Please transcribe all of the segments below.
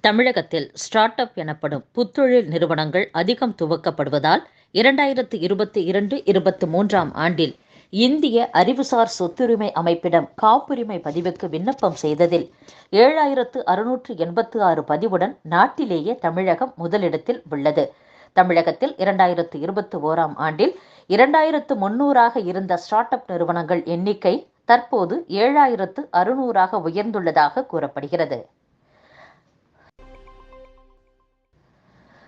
தமிழகத்தில் start up எனப்படும் புத்தொழில் நிறுவனங்கள் அதிகம் துவக்கப்படுவதால் இரண்டாயிரத்து இருபத்தி இரண்டு இருபத்தி மூன்றாம் ஆண்டில் இந்திய அறிவுசார் சொத்துரிமை அமைப்பிடம் காப்புரிமை பதிவுக்கு விண்ணப்பம் செய்ததில் ஏழாயிரத்து அறுநூற்று எண்பத்து ஆறு பதிவுடன் நாட்டிலேயே தமிழகம் முதலிடத்தில் உள்ளது. தமிழகத்தில் இரண்டாயிரத்து இருபத்தி ஓராம் ஆண்டில் இரண்டாயிரத்து முன்னூறாக இருந்த ஸ்டார்ட் அப் நிறுவனங்கள் எண்ணிக்கை தற்போது ஏழாயிரத்து அறுநூறாக உயர்ந்துள்ளதாக கூறப்படுகிறது.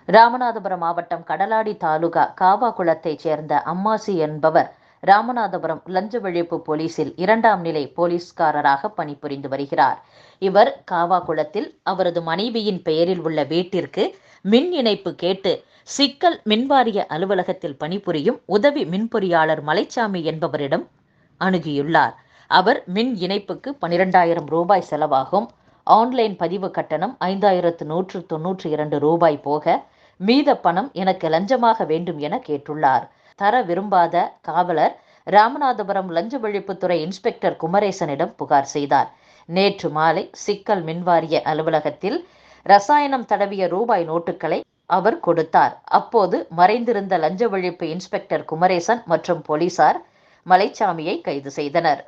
ராமநாதபுரம் மாவட்டம் கடலாடி தாலுகா காவாகுளத்தைச் சேர்ந்த அம்மாசி என்பவர் ராமநாதபுரம் லஞ்ச ஒழிப்பு போலீசில் இரண்டாம் நிலை போலீஸ்காரராக பணிபுரிந்து வருகிறார். இவர் காவாகுளத்தில் அவரது மனைவியின் பெயரில் உள்ள வீட்டிற்கு மின் இணைப்பு கேட்டு சிக்கல் மின்வாரிய அலுவலகத்தில் பணிபுரியும் உதவி மின்பொறியாளர் மலைச்சாமி என்பவரிடம் அணுகியுள்ளார். அவர் மின் இணைப்புக்கு பனிரெண்டாயிரம் ரூபாய் செலவாகும். ஆன்லைன் பதிவு கட்டணம் ஐந்தாயிரத்து நூற்று தொன்னூற்றி இரண்டு ரூபாய் போக மீத பணம் எனக்கு லஞ்சமாக வேண்டும் என கேட்டுள்ளார். தர விரும்பாத காவலர் ராமநாதபுரம் லஞ்ச ஒழிப்புத்துறை இன்ஸ்பெக்டர் குமரேசனிடம் புகார் செய்தார். நேற்று மாலை சிக்கல் மின்வாரிய அலுவலகத்தில் ரசாயனம் தடவிய ரூபாய் நோட்டுகளை அவர் கொடுத்தார். அப்போது மறைந்திருந்த லஞ்ச ஒழிப்பு இன்ஸ்பெக்டர் குமரேசன் மற்றும் போலீசார் மலைச்சாமியை கைது செய்தனர்.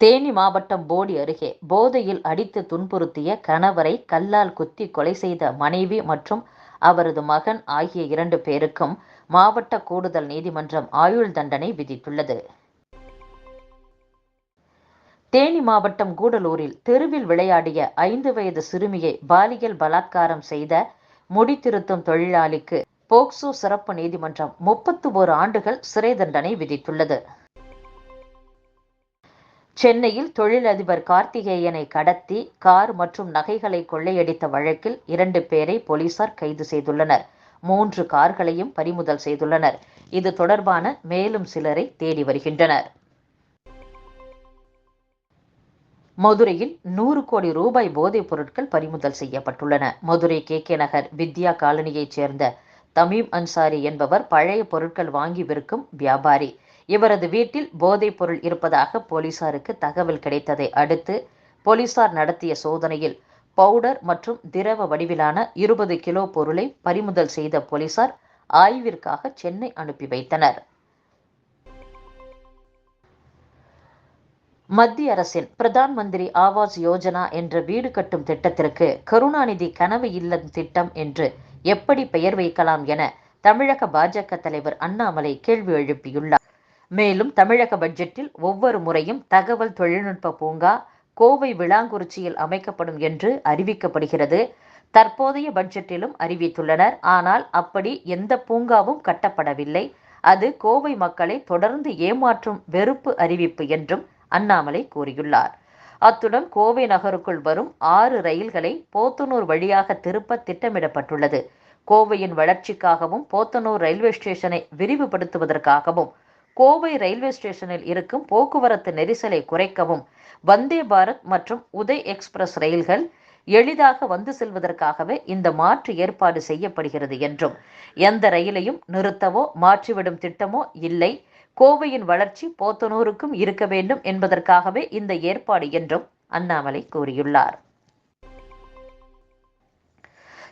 தேனி மாவட்டம் போடி அருகே போதையில் அடித்து துன்புறுத்திய கணவரை கல்லால் குத்தி கொலை செய்த மனைவி மற்றும் அவரது மகன் ஆகிய இரண்டு பேருக்கும் மாவட்ட கூடுதல் நீதிமன்றம் ஆயுள் தண்டனை விதித்துள்ளது. தேனி மாவட்டம் கூடலூரில் தெருவில் விளையாடிய ஐந்து வயது சிறுமியை பாலியல் பலாத்காரம் செய்த முடித்திருத்தும் தொழிலாளிக்கு போக்சோ சிறப்பு நீதிமன்றம் முப்பத்து ஓரு ஆண்டுகள் சிறை தண்டனை விதித்துள்ளது. சென்னையில் தொழிலதிபர் கார்த்திகேயனை கடத்தி கார் மற்றும் நகைகளை கொள்ளையடித்த வழக்கில் இரண்டு பேரை போலீசார் கைது செய்துள்ளனர். மூன்று கார்களையும் பறிமுதல் செய்துள்ளனர். இது தொடர்பான மேலும் சிலரை தேடி வருகின்றனர். மதுரையில் நூறு கோடி ரூபாய் போதைப் பொருட்கள் பறிமுதல் செய்யப்பட்டுள்ளன. மதுரை கே. கே. நகர் வித்யா காலனியைச் சேர்ந்த தமீம் அன்சாரி என்பவர் பழைய பொருட்கள் வாங்கி விற்கும் வியாபாரி. இவரது வீட்டில் போதைப் பொருள் இருப்பதாக போலீசாருக்கு தகவல் கிடைத்ததை அடுத்து போலீசார் நடத்திய சோதனையில் பவுடர் மற்றும் திரவ வடிவிலான இருபது கிலோ பொருளை பறிமுதல் செய்த போலீசார் ஆய்விற்காக சென்னை அனுப்பி வைத்தனர். மத்திய அரசின் பிரதான் மந்திரி ஆவாஸ் யோஜனா என்ற வீடு கட்டும் திட்டத்திற்கு கருணாநிதி கனவு இல்லம் திட்டம் என்று எப்படி பெயர் வைக்கலாம் என தமிழக பாஜக தலைவர் அண்ணாமலை கேள்வி எழுப்பியுள்ளார். மேலும் தமிழக பட்ஜெட்டில் ஒவ்வொரு முறையும் தகவல் தொழில்நுட்ப பூங்கா கோவை விளாங்குறிச்சியில் அமைக்கப்படும் என்று அறிவிக்கப்படுகிறது. தற்போதைய பட்ஜெட்டிலும் அறிவித்துள்ளனர். ஆனால் அப்படி எந்த பூங்காவும் கட்டப்படவில்லை. அது கோவை மக்களை தொடர்ந்து ஏமாற்றும் வெறுப்பு அறிவிப்பு என்றும் அண்ணாமலை கூறியுள்ளார். அத்துடன் கோவை நகருக்குள் வரும் ஆறு ரயில்களை போத்தனூர் வழியாக திருப்ப திட்டமிடப்பட்டுள்ளது. கோவையின் வளர்ச்சிக்காகவும் போத்தனூர் ரயில்வே ஸ்டேஷனை விரிவுபடுத்துவதற்காகவும் கோவை ரயில்வே ஸ்டேஷனில் இருக்கும் போக்குவரத்து நெரிசலை குறைக்கவும் வந்தே பாரத் மற்றும் உதய் எக்ஸ்பிரஸ் ரயில்கள் எளிதாக வந்து செல்வதற்காகவே இந்த மாற்று ஏற்பாடு செய்யப்படுகிறது என்றும் எந்த ரயிலையும் நிறுத்தவோ மாற்றிவிடும் திட்டமோ இல்லை கோவையின் வளர்ச்சி போத்தனூருக்கும் இருக்க வேண்டும் என்பதற்காகவே இந்த ஏற்பாடு என்றும் அண்ணாமலை கூறியுள்ளார்.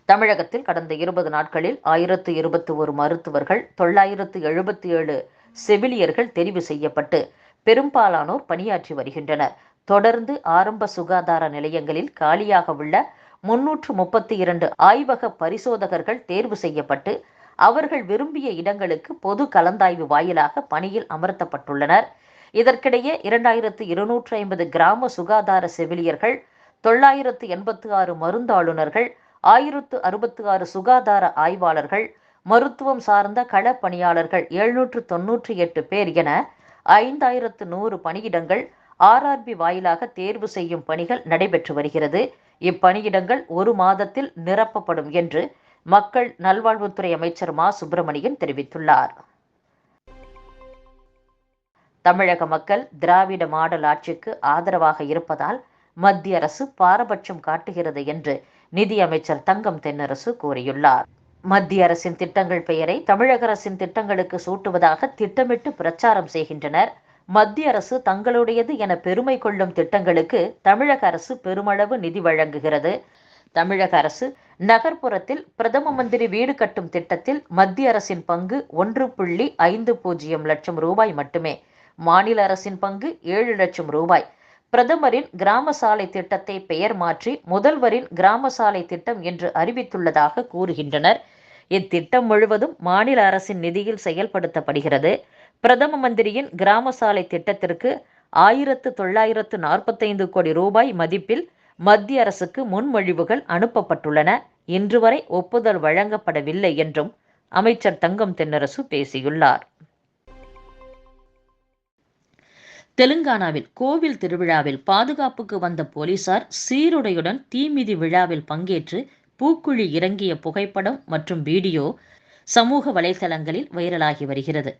தமிழகத்தில் கடந்த இருபது நாட்களில் ஆயிரத்து இருபத்தி ஒரு மருத்துவர்கள் தொள்ளாயிரத்து எழுபத்தி ஏழு செவிலியர்கள் தெரிவு செய்யப்பட்டு பெரும்பாலானோர் பணியாற்றி வருகின்றனர். தொடர்ந்து ஆரம்ப சுகாதார நிலையங்களில் காலியாக உள்ள முன்னூற்று முப்பத்தி இரண்டு ஆய்வக பரிசோதகர்கள் தேர்வு செய்யப்பட்டு அவர்கள் விரும்பிய இடங்களுக்கு பொது கலந்தாய்வு வாயிலாக பணியில் அமர்த்தப்பட்டுள்ளனர். இதற்கிடையே இரண்டாயிரத்து இருநூற்று ஐம்பது கிராம சுகாதார செவிலியர்கள் தொள்ளாயிரத்து எண்பத்து ஆறு மருந்தாளுநர்கள் ஆயிரத்து அறுபத்து ஆறு சுகாதார ஆய்வாளர்கள் மருத்துவம் சார்ந்த களப்பணியாளர்கள் எழுநூற்று தொன்னூற்றி எட்டு பேர் என ஐந்தாயிரத்து நூறு பணியிடங்கள் ஆர்ஆர்பி வாயிலாக தேர்வு செய்யும் பணிகள் நடைபெற்று வருகிறது. இப்பணியிடங்கள் ஒரு மாதத்தில் நிரப்பப்படும் என்று மக்கள் நல்வாழ்வுத்துறை அமைச்சர் மா. சுப்பிரமணியன் தெரிவித்துள்ளார். தமிழக மக்கள் திராவிட மாடல் ஆட்சிக்கு ஆதரவாக இருப்பதால் மத்திய அரசு பாரபட்சம் காட்டுகிறது என்று நிதியமைச்சர் தங்கம் தென்னரசு கூறியுள்ளார். மத்திய அரசின் திட்டங்கள் பெயரை தமிழக அரசின் திட்டங்களுக்கு சூட்டுவதாக திட்டமிட்டு பிரச்சாரம் செய்கின்றனர். மத்திய அரசு தங்களுடையது என பெருமை கொள்ளும் திட்டங்களுக்கு தமிழக அரசு பெருமளவு நிதி வழங்குகிறது. தமிழக அரசு நகர்ப்புறத்தில் பிரதம மந்திரி வீடு கட்டும் திட்டத்தில் மத்திய அரசின் பங்கு ஒன்று புள்ளி ஐந்து பூஜ்ஜியம் லட்சம் ரூபாய் மட்டுமே. மாநில அரசின் பங்கு ஏழு லட்சம் ரூபாய். பிரதமரின் கிராம சாலை திட்டத்தை பெயர் மாற்றி முதல்வரின் கிராம சாலை திட்டம் என்று அறிவித்துள்ளதாக கூறுகின்றனர். இத்திட்டம் முழுவதும் மாநில அரசின் நிதியில் செயல்படுத்தப்படுகிறது. பிரதம மந்திரியின் கிராம சாலை திட்டத்திற்கு ஆயிரத்து தொள்ளாயிரத்து நாற்பத்தைந்து கோடி ரூபாய் மதிப்பில் மத்திய அரசுக்கு முன்மொழிவுகள் அனுப்பப்பட்டுள்ளன. இன்று வரை ஒப்புதல் வழங்கப்படவில்லை என்றும் அமைச்சர் தங்கம் தென்னரசு பேசியுள்ளார். தெலுங்கானாவில் கோவில் திருவிழாவில் பாதுகாப்புக்கு வந்த போலீசார் சீருடையுடன் தீமிதி விழாவில் பங்கேற்று பூக்குழி இறங்கிய புகைப்படம் மற்றும் வீடியோ சமூக வலைதளங்களில் வைரலாகி வருகிறது.